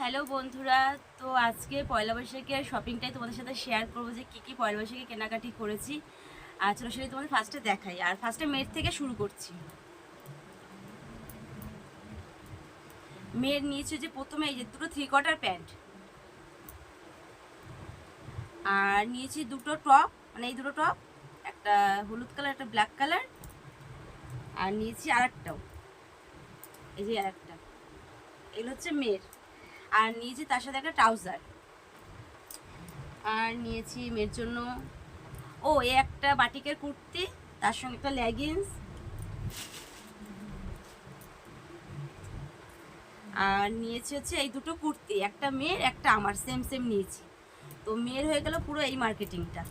Hello বন্ধুরা, তো আজকে পয়লা বৈশাখের শপিংটাই তোমাদের সাথে শেয়ার করব যে কী কী পয়লা বৈশাখে কেনাকাটি করেছি। আর চলো সেটা তোমাদের ফার্স্টে দেখাই। আর ফার্স্টে মেয়ের থেকে শুরু করছি। মেয়ের নিয়েছে যে প্রথমে এই যে দুটো থ্রি কোয়ার্টার প্যান্ট আর নিয়েছি দুটো টপ মানে এই দুটো টপ একটা হলুদ কালার একটা ব্ল্যাক কালার আর নিয়েছি আর একটাও এই যে আর একটা এগুলো হচ্ছে মেয়ের আর নিয়েছি তার সাথে একটা ট্রাউজার। আর নিয়েছি মেয়ের জন্য, ও, এ একটা বাটিকের কুর্তি, তার সঙ্গে একটা লেগিংস আর নিয়েছি হচ্ছে এই দুটো কুর্তি, একটা মেয়ের, একটা আমার সেম সেম নিয়েছি। তো মেয়ের হয়ে গেল পুরো এই মার্কেটিংটা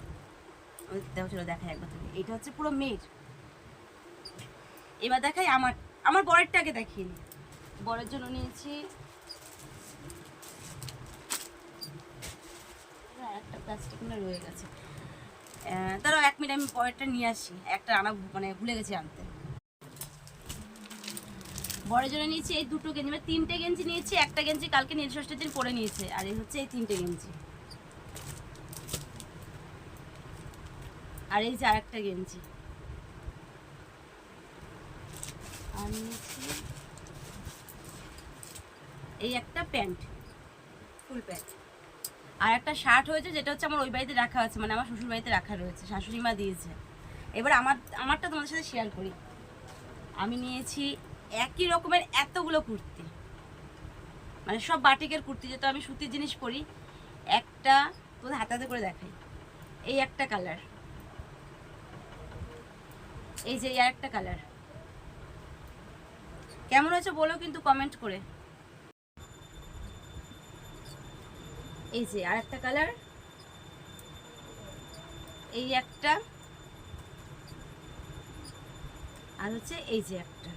দেখাই একবার তুমি এটা হচ্ছে পুরো মেয়ের। এবার দেখাই আমার আমার বরেরটাকে দেখিয়ে নি। বরের জন্য নিয়েছি একটা রয়ে গেছে। আহ, এক মিনিট আমি পরেরটা নিয়ে আসি। একটা আনা মানে ভুলে গেছি আনতে। বড়ের জন্য নিয়েছি এই দুটো গেঞ্জি। মানে তিনটে গেঞ্জি নিয়েছি একটা গেঞ্জি কালকে নীল ষষ্ঠীর দিন পরে নিয়েছে আর এই হচ্ছে এই তিনটে গেঞ্জি। আর এই যে আর একটা গেঞ্জি। আর নিয়েছি এই একটা প্যান্ট ফুল প্যান্ট। আর একটা শার্ট হয়েছে যেটা হচ্ছে আমার ওই বাড়িতে রাখা আছে মানে আমার শ্বশুর বাড়িতে রাখা রয়েছে, শাশুড়ি মা দিয়েছে। এবার আমার, আমারটা তোমাদের সাথে শেয়ার করি। আমি নিয়েছি একই রকমের এতগুলো কুর্তি। মানে সব বাটিকের কুর্তি, যেহেতু আমি সুতির জিনিস পরি, একটা তোদের হাতে হাতে করে দেখাই। এই একটা কালার এই যে আর একটা কালার কেমন হয়েছে বলো কিন্তু কমেন্ট করে। এই যে আর একটা কালার। এই একটা। আর হচ্ছে এই যে একটা।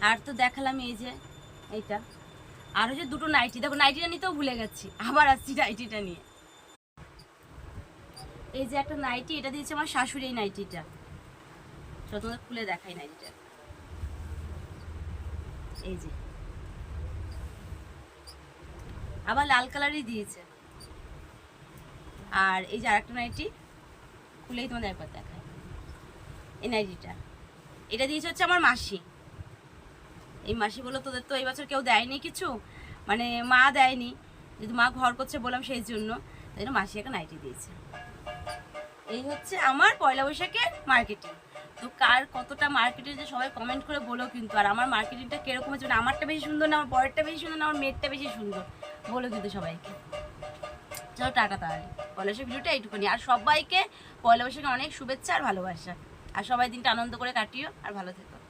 আর তো দেখালাম এই যে এইটা। আর হচ্ছে দুটো নাইটি। দেখো, নাইটিটা নিতেও ভুলে গেছি। আবার আসছি নাইটিটা নিয়ে। এই যে একটা নাইটি, এটা দিয়েছে আমার শাশুড়ি এই নাইটিটা। চলো খুলে দেখাই নাইটিটা। এই যে। আবার লাল কালারই দিয়েছে। আর এই যে আরেকটা নাইটি, খুলেই তোমাদের একবার দেখায় এই নাইটিটা। এটা দিয়েছে হচ্ছে আমার মাসি। এই মাসি বলল, তোদের তো এই বছর কেউ দেয়নি কিছু? মানে মা দেয়নি, যেহেতু মা ঘর করছে বললাম সেই জন্য। তাই জন্য মাসি একটা নাইটি দিয়েছে। এই হচ্ছে আমার পয়লা বৈশাখের মার্কেটিং। তো কার কতটা মার্কেটিং যে সবাই কমেন্ট করে বলো কিন্তু। আর আমার মার্কেটিংটা কীরকম হচ্ছে মানে আমারটা বেশি সুন্দর না, আমার পরেরটা বেশি সুন্দর না, আমার মেয়েরটা বেশি সুন্দর? বলো কিন্তু সবাইকে। চলো, টাটা তাহলে। পয়লা বৈশাখ ভিডিওটা এইটুকুনি। আর সবাইকে পয়লা বৈশাখে অনেক শুভেচ্ছা আর ভালোবাসা। আর সবাই দিনটা আনন্দ করে কাটিও আর ভালো থেকো।